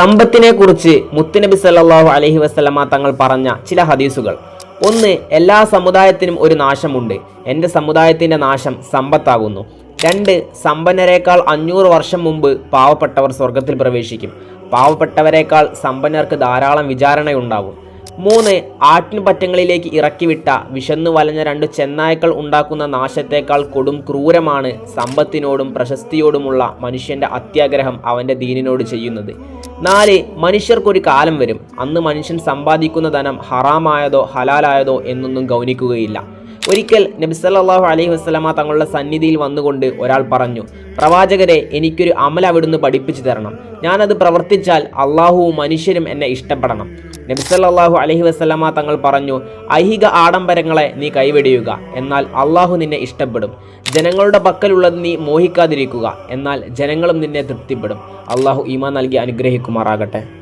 സമ്പത്തിനെ കുറിച്ച് മുത്തുനബി സല്ലാഹു അലഹി വസല്ലമ തങ്ങൾ പറഞ്ഞ ചില ഹദീസുകൾ. ഒന്ന് എല്ലാ സമുദായത്തിനും ഒരു നാശമുണ്ട്. എന്റെ സമുദായത്തിന്റെ നാശം സമ്പത്താകുന്നു. രണ്ട് സമ്പന്നരേക്കാൾ അഞ്ഞൂറ് വർഷം മുമ്പ് പാവപ്പെട്ടവർ സ്വർഗത്തിൽ പ്രവേശിക്കും. പാവപ്പെട്ടവരെക്കാൾ സമ്പന്നർക്ക് ധാരാളം വിചാരണയുണ്ടാകും. മൂന്ന് ആട്ടിൻപറ്റങ്ങളിലേക്ക് ഇറക്കിവിട്ട വിശന്നു വലഞ്ഞ രണ്ട് ചെന്നായ്ക്കൾ ഉണ്ടാക്കുന്ന നാശത്തേക്കാൾ കൊടും ക്രൂരമാണ് സമ്പത്തിനോടും പ്രശസ്തിയോടുമുള്ള മനുഷ്യന്റെ അത്യാഗ്രഹം അവന്റെ ദീനിനോട് ചെയ്യുന്നത്. നാല് മനുഷ്യർക്കൊരു കാലം വരും. അന്ന് മനുഷ്യൻ സമ്പാദിക്കുന്ന ധനം ഹറാമായതോ ഹലാലായതോ എന്നൊന്നും ഗൗനിക്കുകയില്ല. ഒരിക്കൽ നബി സല്ലല്ലാഹു അലൈഹി വസല്ലമ തങ്ങളുടെ സന്നിധിയിൽ വന്നുകൊണ്ട് ഒരാൾ പറഞ്ഞു പ്രവാചകരെ എനിക്കൊരു അമൽ അവിടുന്ന് പഠിപ്പിച്ചു തരണം. ഞാനത് പ്രവർത്തിച്ചാൽ അള്ളാഹുവും മനുഷ്യരും എന്നെ ഇഷ്ടപ്പെടണം. നബി അലഹി വസല്ലമ തങ്ങൾ പറഞ്ഞു ഐഹിക ആഡംബരങ്ങളെ നീ കൈവെടിയുക എന്നാൽ അള്ളാഹു നിന്നെ ഇഷ്ടപ്പെടും. ജനങ്ങളുടെ പക്കലുള്ളത് നീ മോഹിക്കാതിരിക്കുക എന്നാൽ ജനങ്ങളും നിന്നെ തൃപ്തിപ്പെടും. അള്ളാഹു ഈമാൻ നൽകി അനുഗ്രഹിക്കുമാറാകട്ടെ.